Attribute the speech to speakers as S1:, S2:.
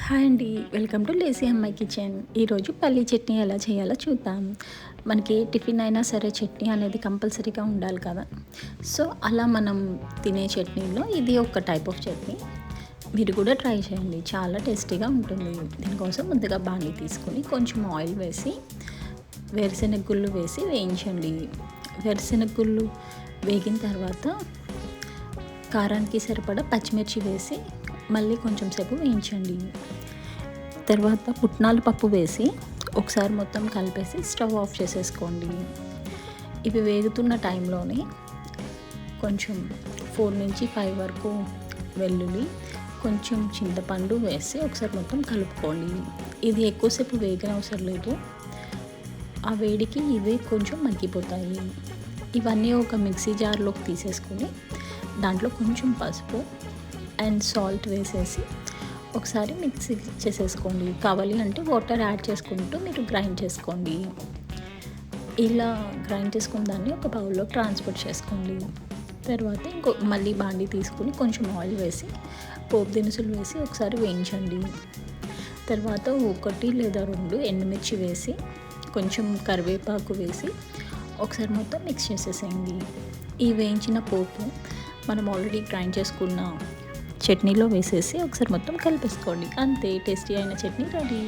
S1: Hi అండి. Welcome to లేసీ అమ్మాయి kitchen. ఈరోజు పల్లీ చట్నీ ఎలా చేయాలో చూద్దాం. మనకి టిఫిన్ అయినా సరే చట్నీ అనేది కంపల్సరీగా ఉండాలి కదా. సో అలా మనం తినే చట్నీలో ఇది ఒక టైప్ ఆఫ్ చట్నీ. మీరు కూడా ట్రై చేయండి. చాలా టేస్టీగా ఉంటుంది. దీనికోసం ముందుగా బాండి తీసుకొని కొంచెం ఆయిల్ వేసి వేరుశెనగ గుళ్ళు వేసి వేయించండి. వేరుశెనగ గుళ్ళు వేగిన తర్వాత కారానికి సరిపడా పచ్చిమిర్చి వేసి మళ్ళీ కొంచెం సేపు వేయించండి. తర్వాత పుట్నాల పప్పు వేసి ఒకసారి మొత్తం కలిపేసి స్టవ్ ఆఫ్ చేసేసుకోండి. ఇవి వేగుతున్న టైంలోనే కొంచెం ఫోర్ నుంచి ఫైవ్ వరకు వెల్లుల్లి కొంచెం చింతపండు వేసి ఒకసారి మొత్తం కలుపుకోండి. ఇది ఎక్కువసేపు వేగిన అవసరం లేదు. ఆ వేడికి ఇవి కొంచెం మగ్గిపోతాయి. ఇవన్నీ ఒక మిక్సీ జార్లోకి తీసేసుకొని దాంట్లో కొంచెం పసుపు అండ్ సాల్ట్ వేసేసి ఒకసారి మిక్సీ చేసేసుకోండి. కావాలి అంటే వాటర్ యాడ్ చేసుకుంటూ మీరు గ్రైండ్ చేసుకోండి. ఇలా గ్రైండ్ చేసుకున్న దాన్ని ఒక బౌల్లో ట్రాన్స్పోర్ట్ చేసుకోండి. తర్వాత ఇంకో మళ్ళీ బాండి తీసుకుని కొంచెం ఆయిల్ వేసి పోపు దినుసులు వేసి ఒకసారి వేయించండి. తర్వాత ఒకటి లేదా రెండు ఎండుమిర్చి వేసి కొంచెం కరివేపాకు వేసి ఒకసారి మొత్తం మిక్స్ చేసేసేయండి. ఈ వేయించిన పోపు మనం ఆల్రెడీ గ్రైండ్ చేసుకున్న చట్నీలో వేసేసి ఒకసారి మొత్తం కలిపేసుకోండి. అంతే టేస్టీ అయిన చట్నీ రెడీ.